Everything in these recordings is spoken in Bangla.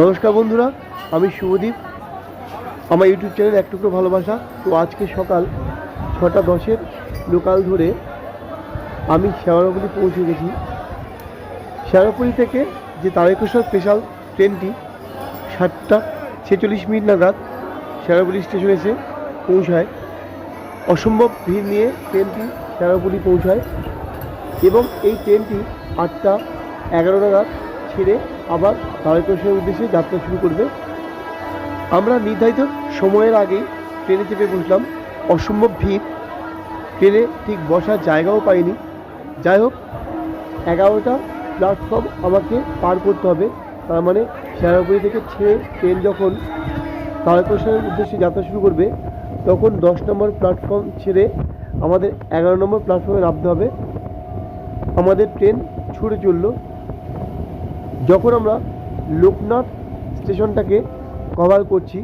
নমস্কার বন্ধুরা, আমি শুভদীপ। আমার ইউটিউব চ্যানেল এক টুকরো ভালোবাসা। তো আজকে সকাল ছটা দশের লোকাল ধরে আমি শেওড়াপুলি পৌঁছে গেছি। শেওড়াপুলি থেকে যে তারকেশ্বর স্পেশাল ট্রেনটি সাতটা ছেচল্লিশ মিনিট নাগাদ শেওড়াপুলি স্টেশনে এসে পৌঁছায়। অসম্ভব ভিড় নিয়ে ট্রেনটি শেওড়াপুলি পৌঁছায়। এবং এই ট্রেনটি আটটা এগারো নাগাদ ছেড়ে আবার তারকেশ্বরের উদ্দেশ্যে যাত্রা শুরু করবে। আমরা নির্ধারিত সময়ের আগেই ট্রেনে চেপে বসলাম অসম্ভব ভিড়। ট্রেনে ঠিক বসার জায়গাও পাইনি। যাই হোক, এগারোটা প্ল্যাটফর্ম আমাকে পার করতে হবে। তার মানে শেয়ারাপুরি থেকে ছেড়ে ট্রেন যখন তারকেশ্বরের উদ্দেশ্যে যাত্রা শুরু করবে, তখন দশ নম্বর প্ল্যাটফর্ম ছেড়ে আমাদের এগারো নম্বর প্ল্যাটফর্মে নামতে হবে। আমাদের ট্রেন ছুটে চলল। যখন আমরা লোকনাথ স্টেশনটাকে কভার করছি,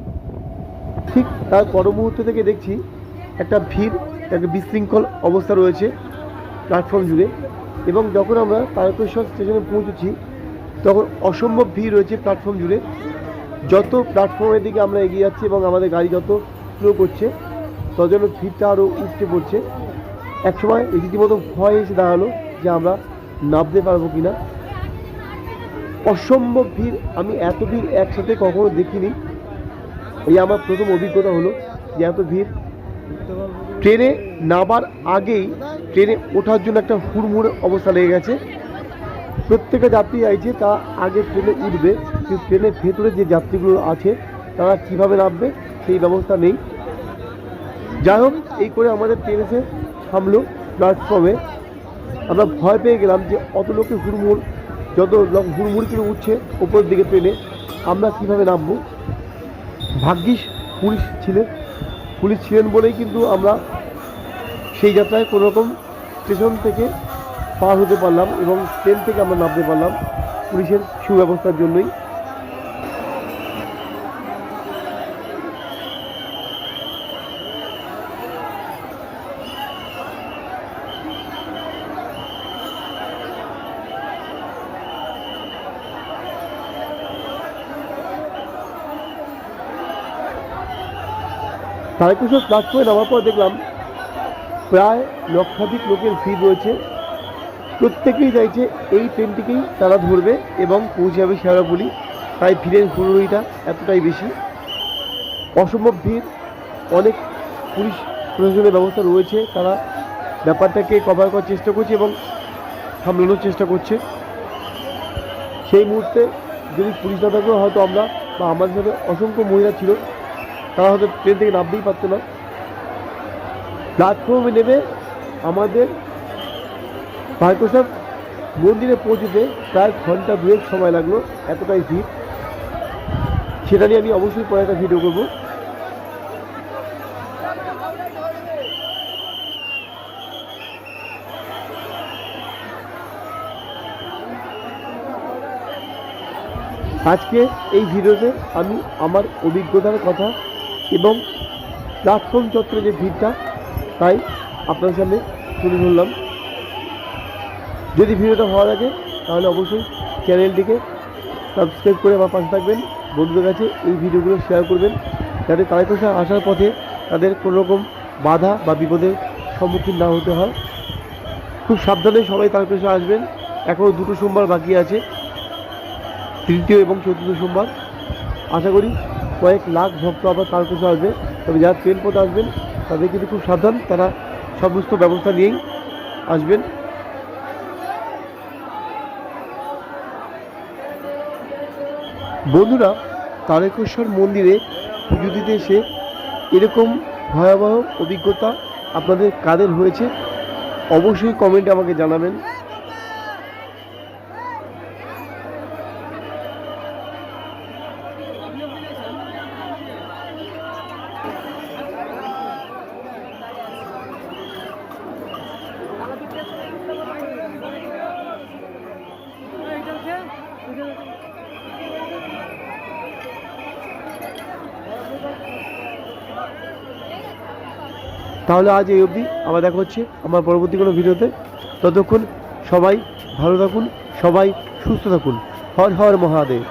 ঠিক তার পর মুহূর্ত থেকে দেখছি একটা ভিড়, একটা বিশৃঙ্খল অবস্থা রয়েছে প্ল্যাটফর্ম জুড়ে। এবং যখন আমরা তারকেশ্বর স্টেশনে পৌঁছেছি, তখন অসম্ভব ভিড় রয়েছে প্ল্যাটফর্ম জুড়ে। যত প্ল্যাটফর্মের দিকে আমরা এগিয়ে যাচ্ছি এবং আমাদের গাড়ি যত স্লো করছে, তত ভিড়টা আরও উঠতে পড়ছে। একসময় রীতিমতো ভয় এসে দাঁড়াল যে আমরা নামতে পারব কিনা। অসম্ভব ভিড়। আমি এত ভিড় একসাথে কখনো দেখিনি। এই আমার প্রথম অভিজ্ঞতা হলো যে এত ভিড়। ট্রেনে নামার আগেই ট্রেনে ওঠার জন্য একটা হুড়মুড় অবস্থা লেগে গেছে। প্রত্যেকটা যাত্রী চাইছে তা আগে ট্রেনে উঠবে, কিন্তু ট্রেনের ভেতরে যে যাত্রীগুলো আছে, তারা কীভাবে নামবে সেই ব্যবস্থা নেই। যাই হোক, এই করে আমাদের ট্রেন এসে থামলো প্ল্যাটফর্মে। আমরা ভয় পেয়ে গেলাম যে অত লোকে হুড়মুড় যত হুড়মুড়ি করে উঠছে ওপরের দিকে ট্রেনে আমরা কীভাবে নামবো? ভাগ্যিস পুলিশ ছিলেন। পুলিশ ছিলেন বলেই কিন্তু আমরা সেই যাত্রায় কোনো রকম স্টেশন থেকে পার হতে পারলাম এবং ট্রেন থেকে আমরা নামতে পারলাম পুলিশের সুব্যবস্থার জন্যই। তারকেশ্বর প্ল্যাটফর্মে নামার পর দেখলাম প্রায় লক্ষাধিক লোকের ভিড় রয়েছে। প্রত্যেকেই চাইছে এই ট্রেনটিকেই তারা ধরবে এবং পৌঁছে যাবে শেওড়াপুলি তাই ভিড়ের হুড়ুড়িটা এতটাই বেশি। অসম্ভব ভিড়। অনেক পুলিশ প্রশাসনের ব্যবস্থা রয়েছে। তারা ব্যাপারটাকে কভার করার চেষ্টা করছে এবং সামলানোর চেষ্টা করছে। সেই মুহূর্তে যদি পুলিশ না থাকলেও হয়তো আমরা বা আমাদের সাথে অসংখ্য মহিলা ছিল। তারা হয়তো ট্রেন থেকে নামতেই পারতো না। প্ল্যাটফর্মে নেমে আমাদের ভারতসাব মন্দিরে পৌঁছতে প্রায় ঘণ্টা দুয়েক সময় লাগল, এতটাই ভিড়। সেটা নিয়ে আমি অবশ্যই পরে একটা ভিডিও করব। আজকে এই ভিডিওতে আমি আমার অভিজ্ঞতার কথা এবং প্ল্যাটফর্ম চত্বরে যে ভিড়টা তাই আপনার সামনে তুলে ধরলাম। যদি ভিডিওটা ভালো লাগে, তাহলে অবশ্যই চ্যানেলটিকে সাবস্ক্রাইব করে আমার পাশে থাকবেন। বন্ধুদের কাছে এই ভিডিওগুলো শেয়ার করবেন, যাতে তাদের কাছে আসার পথে তাদের কোনো রকম বাধা বা বিপদের সম্মুখীন না হতে হয়। খুব সাবধানে সবাই তার পেশে আসবেন। এখনও দুটো সোমবার বাকি আছে, তৃতীয় এবং চতুর্থ সোমবার। আশা করি কয়েক লাখ ভক্ত আবার তার কাছে আসবে। তবে যারা ট্রেন পথে আসবেন, তাদের কিন্তু খুব সাবধান, তারা সমস্ত ব্যবস্থা নিয়েই আসবেন। বন্ধুরা, তারকেশ্বর মন্দিরে পুজো দিতে এসে এরকম ভয়াবহ অভিজ্ঞতা আপনাদের কাদের হয়েছে? অবশ্যই কমেন্টে আমাকে জানাবেন। তাহলে আজ এই অবধি। আবার দেখা হচ্ছে আমার পরবর্তী কোনো ভিডিওতে। ততক্ষণ সবাই ভালো থাকুন, সবাই সুস্থ থাকুন। হর হর মহাদেব।